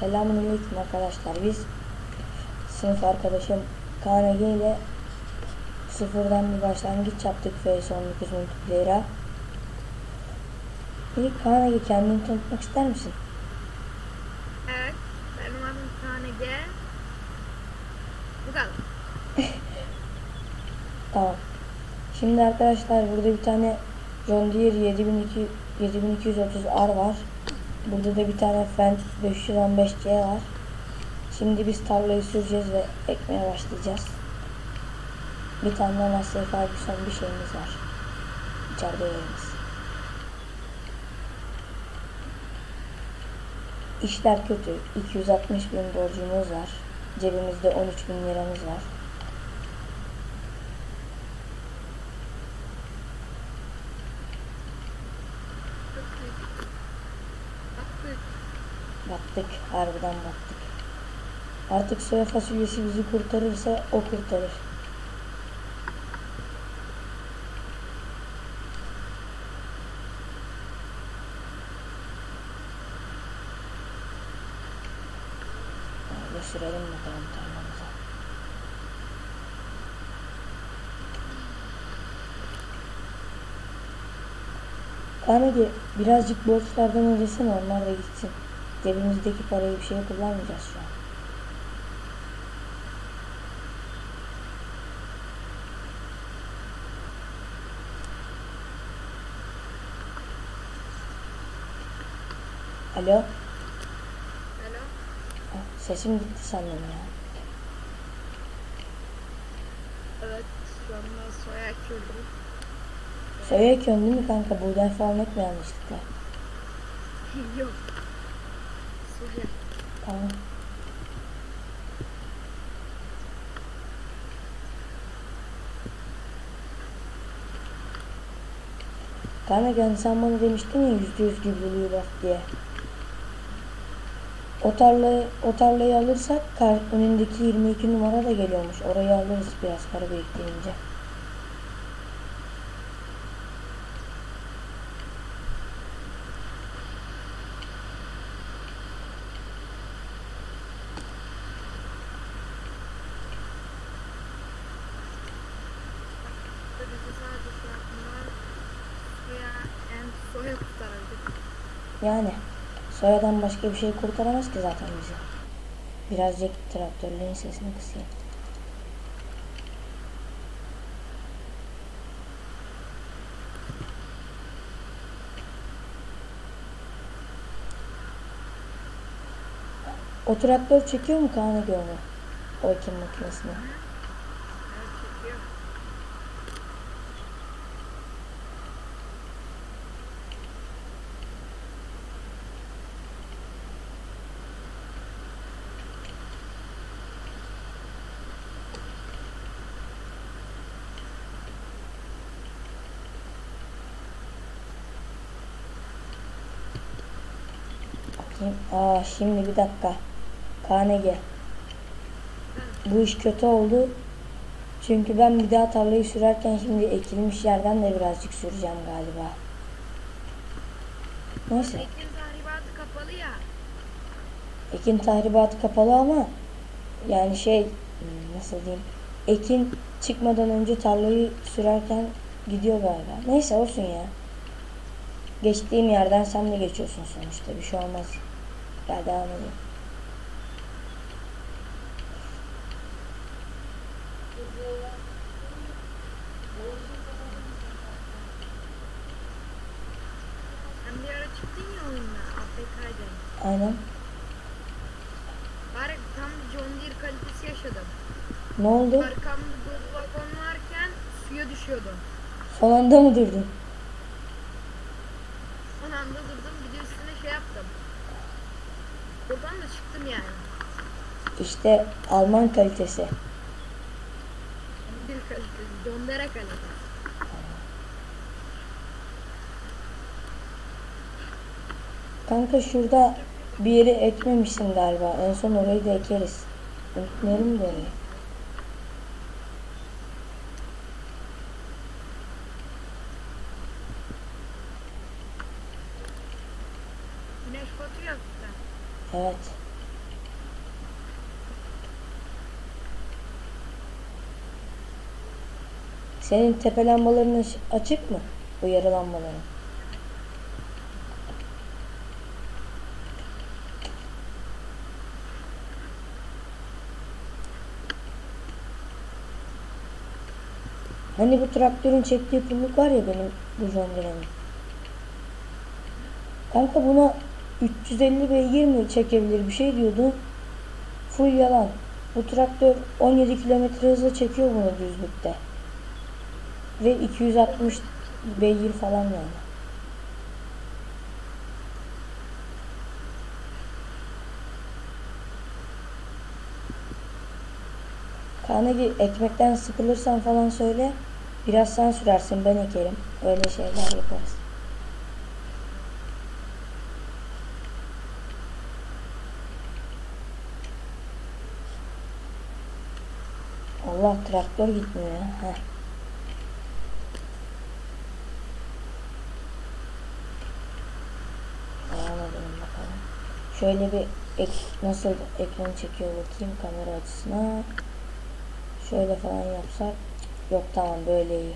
Selamünaleyküm arkadaşlar. Biz sınıf arkadaşım KNG ile sıfırdan bir başlangıç yaptık FS19 multiplayer'a. İlk KNG kendini tanıtmak ister misin? Evet, benim adım. Bu kadar. Tamam. Şimdi arkadaşlar burada bir tane John Deere 7200 7230R var. Burada da bir tane Fendt 515C var. Şimdi biz tarlayı süreceğiz ve ekmeye başlayacağız. Bir tane de Massey Ferguson bir şeyimiz var. İçeride yerimiz. İşler kötü. 260 bin borcumuz var. Cebimizde 13 bin liramız var. Baktık. Battık, harbiden battık. Artık soya fasulyesi bizi kurtarırsa o kurtarır. Öyle sürelim bakalım tarlamıza. Kanedi birazcık borçlardan ödesene onlar da gitsin. Cebimizdeki parayı bir şeye kullanmayacağız şu an. Alo? Alo. Sesim gitti sandım ya. Evet, şu anda soya ekiyordum. Soya ekiyorsun değil mi kanka? Buğday falan ekme yanlışlıkla. Yok. Soya. Tamam. Kanka yani sen bana demiştin ya yüzde yüz gübreliği bak diye. O tarlayı, o tarlayı alırsak kar, önündeki 22 numara da geliyormuş. Orayı alırız biraz para biriktirince. Bizi sadece şu an soya, en soya kurtarırdık. Yani soyadan başka bir şey kurtaramaz ki zaten bizi. Birazcık traktörlerin sesini kısayım. O traktör çekiyor mu Kaan'ı onu? O ekim makinesini. Evet, çekiyor. Bakayım. Aa şimdi bir dakika. KNG. Bu iş kötü oldu. Çünkü ben bir daha tarlayı sürerken şimdi ekilmiş yerden de birazcık süreceğim galiba. Neyse. Ekin tahribatı kapalı ya. Ekin tahribatı kapalı ama yani şey nasıl diyeyim ekin çıkmadan önce tarlayı sürerken gidiyor galiba. Neyse olsun ya. Geçtiğim yerden sen de geçiyorsun sonuçta bir şey olmaz. Gel devam edelim. Sen bir ara çıktın ya oyunla, APK'den. Aynen. Bari tam John Deere kalitesi yaşadım. Ne oldu? Arkamda dolu vagon varken suya düşüyordum. Son anda mı durdun? Son anda durdum bir de üstüne şey yaptım. Buradan da çıktım yani. İşte Alman kalitesi. Bir kalitesi, John Deere kalitesi. Kanka şurada bir yeri ekmemişsin galiba. En son orayı da ekeriz. Unutmayalım da orayı. Güneş batıyor. Evet. Senin tepe lambaların açık mı? Uyarı lambaların. Hani bu traktörün çektiği pulluk var ya benim bu zonduranın. Kanka buna 350 beygir mi çekebilir bir şey diyordu. Full yalan. Bu traktör 17 kilometre hızla çekiyor bunu düzlükte. Ve 260 beygir falan yani. Kanegi ekmekten sıkılırsan falan söyle. Biraz sen sürersin ben ekerim. Öyle şeyler yaparız. Allah traktör gitmiyor. Heh. Şöyle bir ek, nasıl ekran çekiyor bakayım kamera açısına. Şöyle falan yapsak. Yok tamam böyle iyi.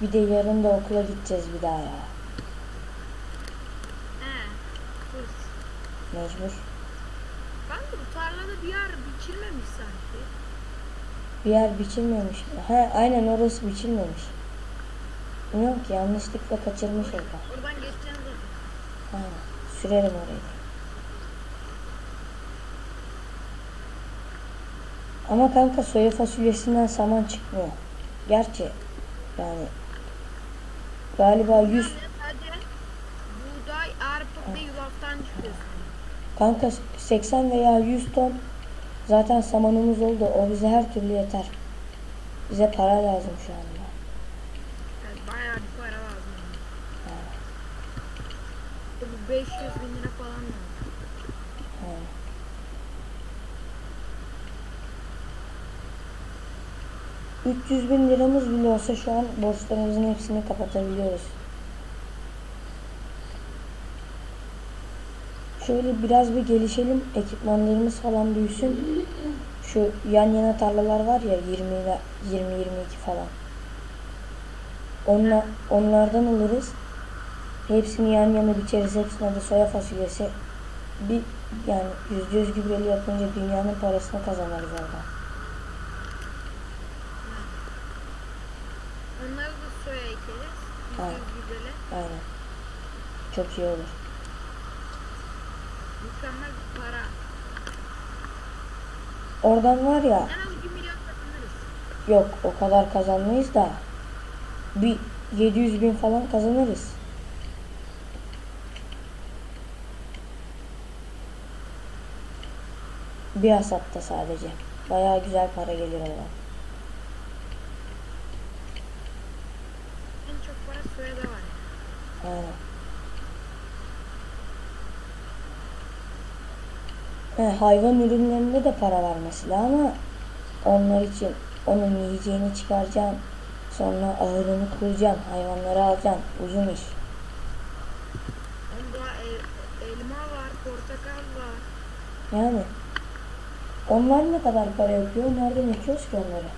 Bir de yarın da okula gideceğiz bir daha ya. He. Dur. Mecbur. Kanka bu tarlada bir yer biçilmemiş sanki. Bir yer biçilmemiş mi? He aynen orası biçilmemiş. Bilmiyorum ki yanlışlıkla kaçırmış orada. Oradan geçeceğiz zaten. Ha, sürerim orayı. Ama kanka soya fasulyesinden saman çıkmıyor. Gerçi yani galiba 100 Sadece buğday, arpa ve yulaftan çıkıyorsun. kanka 80 veya 100 ton zaten samanımız oldu. O bize her türlü yeter. Bize para lazım şu anda. Yani bayağı bir para lazım. yani. Bu 500 bin lira falan lazım. Ha. ...300 bin liramız bile olsa şu an borçlarımızın hepsini kapatabiliyoruz. Şöyle biraz bir gelişelim, ekipmanlarımız falan büyüsün. Şu yan yana tarlalar var ya 20 ile 20 22 falan. Onla, onlardan alırız. Hepsini yan yana biçeriz. Hepsine de soya fasulyesi. Bir yani yüzde yüz gübreli yapınca dünyanın parasını kazanırız orada. Onları da soya ekeriz. Aynen. Aynen. Çok iyi olur. Mükemmel bir para. Oradan var ya En az 1 milyon kazanırız. yok o kadar kazanmayız da bir 700 bin falan kazanırız. Bir hasatta sadece. Bayağı güzel para gelir oradan. En çok para soyada var. Aynen. He, hayvan ürünlerinde de para var mesela ama onlar için onun yiyeceğini çıkaracaksın. Sonra ahırını kuracaksın. Hayvanları alacaksın. Uzun iş. Onda el- elma var, portakal var. Yani onlar ne kadar para yapıyor? Nereden ekiyoruz ki onları?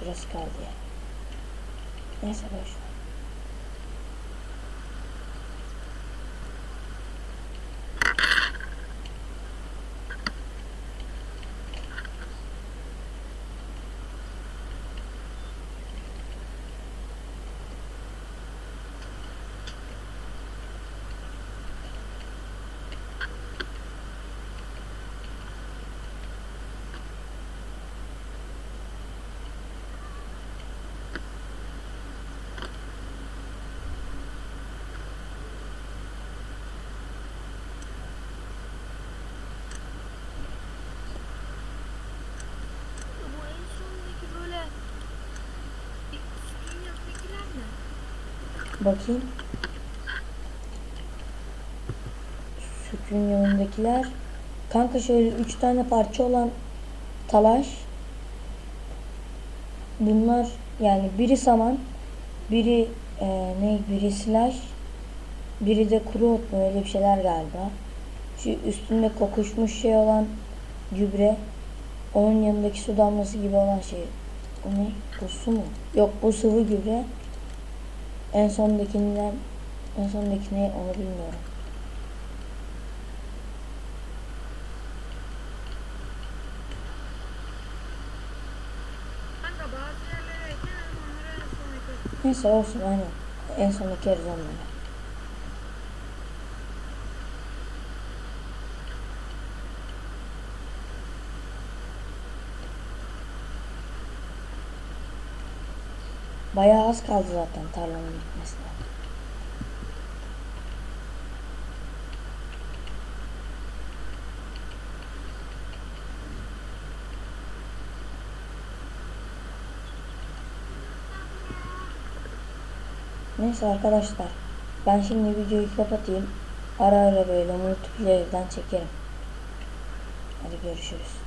Şurası kaldı ya. Bakayım. Sütün yanındakiler. Kanka şöyle üç tane parça olan talaş. Bunlar yani biri saman, biri e, ne, biri silaj, biri de kuru ot mu öyle bir şeyler galiba. Şu üstünde kokuşmuş şey olan gübre, onun yanındaki su damlası gibi olan şey. O ne? Bu su mu? Yok bu sıvı gübre. En sondakinden en sondaki ne onu bilmiyorum. Neyse olsun aynen. En son ekeriz Bayağı az kaldı zaten tarlanın bitmesine. Neyse arkadaşlar. Ben şimdi videoyu kapatayım. Ara ara böyle multiplayer'den çekerim. Hadi görüşürüz.